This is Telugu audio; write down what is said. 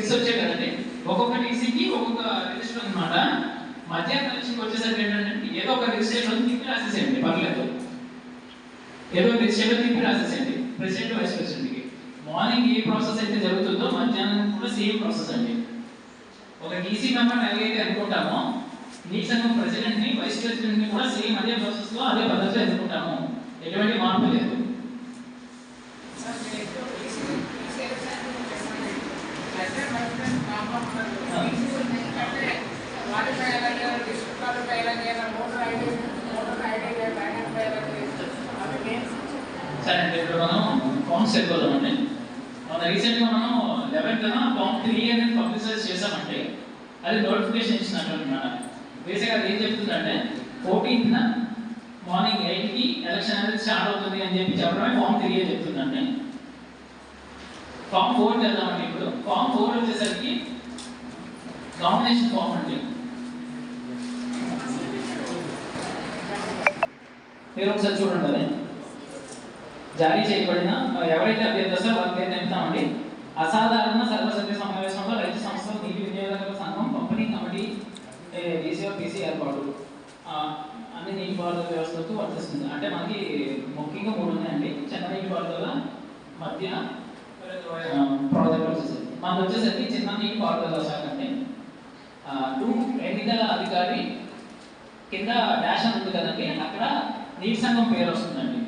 సిక్స్ వచ్చాయి కదండి. ఒక్కొక్క టీసీకి ఒక్కొక్క రిజిస్టర్ అనమాట మధ్యాహ్నం నుంచి వచ్చేసరికి ఏంటంటే ఏదో ఒక రిజిస్ట్రేషన్ తిప్పి రాసేసేయండి పర్లేదు. ఏదో రిజిస్ట్రేషన్ తిప్పి రాసేసేయండి ప్రెసిడెంట్ వైస్ ప్రెసిడెంట్కి మార్నింగ్ ఏ ప్రాసెస్ అయితే జరుగుతుందో మధ్యాహ్నం కూడా సేమ్ ప్రాసెస్ అండి. ఒక టీసీ మెంబర్ ఎలాగైతే అనుకుంటామో నీ సంఘం ప్రెసిడెంట్ని వైస్ ప్రెసిడెంట్ని కూడా సేమ్ అదే ప్రాసెస్లో అదే పద్ధతిలో ఎన్నుకుంటాము ఎటువంటి మార్పు లేదు. సరే అండి ఇప్పుడు మనం ఫామ్స్ వెళ్ళిపోదామండి మన రీసెంట్గా మనం లెవెన్త్న ఫామ్ త్రీ అనేది పబ్లిసైజ్ చేసామంటే అది నోటిఫికేషన్ ఇచ్చినట్టు అన్నమాట బేసిక్గా అది ఏం చెప్తుందంటే ఫోర్టీన్త్న మార్నింగ్ ఎయిట్కి ఎలక్షన్ అనేది స్టార్ట్ అవుతుంది అని చెప్పి చెప్పడమే ఫామ్ త్రీ అని చెప్తుందండి. ఫామ్ ఫోర్ వెళ్దామండి ఇప్పుడు. ఫామ్ ఫోర్ వచ్చేసరికి నామినేషన్ ఫామ్ అండి మీరు ఒకసారి చూడండి అది. జారీ చేయబడిన ఎవరైతే అభ్యర్థిస్తారో వారి పేరు చెప్తామండి అసాధారణ సర్వసభ్య సమావేశంలో రైతు సంస్థ నీటి వినియోగదారుల సంఘం పంపిణీ కమిటీ డీసీఓ పీసీ ఏర్పాటు. అన్ని అన్ని నీటిపారుదల వ్యవస్థలకు వర్తిస్తుంది. అంటే మనకి ముఖ్యంగా మూడు ఉన్నాయండి. చిన్న నీటిపారుదల మధ్య ఆ, ప్రాజెక్ట్ వచ్చేసరికి మనకు వచ్చేసరికి చిన్న నీటిపారుదల శాఖ అంటే గారి కింద డాష్ అని ఉంది కదండి అక్కడ నీటి సంఘం పేరు వస్తుందండి.